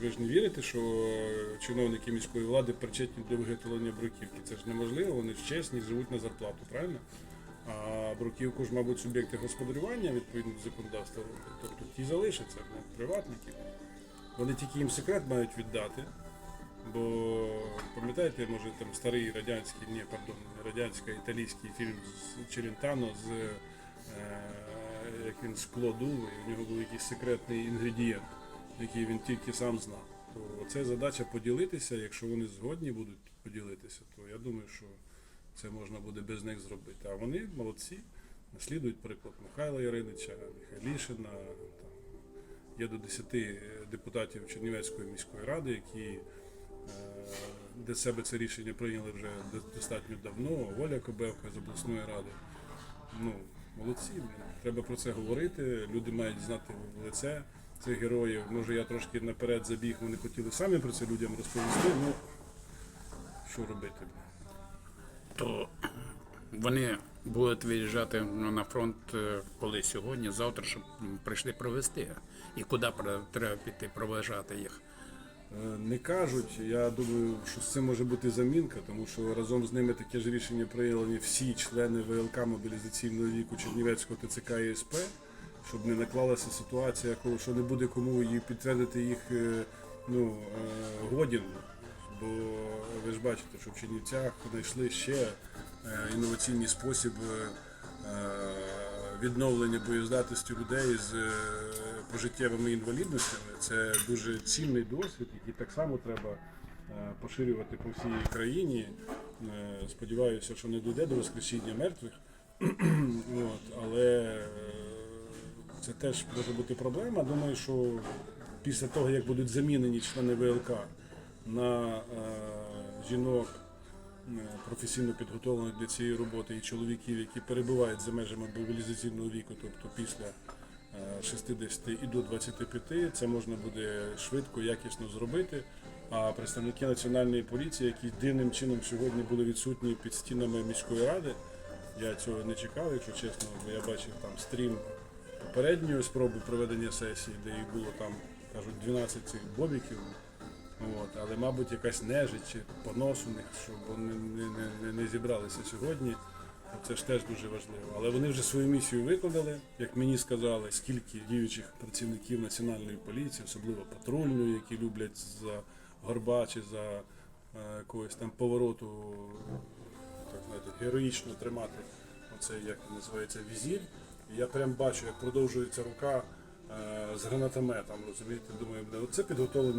Ви ж не вірите, що чиновники міської влади причетні до виготовлення бруківки. Це ж неможливо, вони ж чесні, живуть на зарплату, правильно? А бруківку ж, мабуть, суб'єкти господарювання відповідно до законодавства. Тобто ті залишаться, приватники. Вони тільки їм секрет мають віддати. Бо пам'ятаєте, може там старий радянський, ні, пардон, не радянський, італійський фільм з Челентано з е, як він скло дув, і в нього був якийсь секретний інгредієнт, який він тільки сам знав. То це задача поділитися. Якщо вони згодні будуть поділитися, то я думаю, що це можна буде без них зробити. А вони молодці, наслідують приклад Михайла Яринича, Михайлішина. Є до 10 депутатів Чернівецької міської ради, які е, для себе це рішення прийняли вже достатньо давно. Воля Кобевка з обласної ради. Ну, молодці, треба про це говорити. Люди мають знати в лице цих героїв. Може, я трошки наперед забіг, вони хотіли самі про це людям розповісти. Ну що робити? То вони будуть виїжджати ну, на фронт е, коли сьогодні, завтра, щоб прийшли провести. І куди треба піти проважати їх. Е, Не кажуть, я думаю, що з цим може бути замінка, тому що разом з ними таке ж рішення прийняли всі члени ВЛК мобілізаційного віку Чернівецького ТЦК і СП, щоб не наклалася ситуація, коли що не буде кому її підтвердити їх е, ну, е, годін. Бо ви ж бачите, що в Чернівцях знайшли ще е, інноваційний спосіб відновлення боєздатності людей з пожиттєвими інвалідностями. Це дуже цінний досвід, який так само треба поширювати по всій країні. Сподіваюся, що не дійде до воскресіння мертвих. От, але це теж може бути проблема. Думаю, що після того, як будуть замінені члени ВЛК на е, жінок е, професійно підготовлених для цієї роботи і чоловіків, які перебувають за межами мобілізаційного віку, тобто після е, 60 і до 25, це можна буде швидко, якісно зробити. А представники національної поліції, які дивним чином сьогодні були відсутні під стінами міської ради, я цього не чекав, якщо чесно, бо я бачив там стрім попередньої спроби проведення сесії, де їх було там, кажуть, 12 цих бобіків. От, але, мабуть, якась нежить чи понос у них, щоб вони не, не, не, не зібралися сьогодні. Це ж теж дуже важливо. Але вони вже свою місію виконали, як мені сказали, скільки діючих працівників національної поліції, особливо патрульної, які люблять за горба чи за е, якогось там повороту так знаєте, героїчно тримати оце, як називається, візір. Я прям бачу, як продовжується рука е, з гранатометом, розумієте, думаю, це підготовлені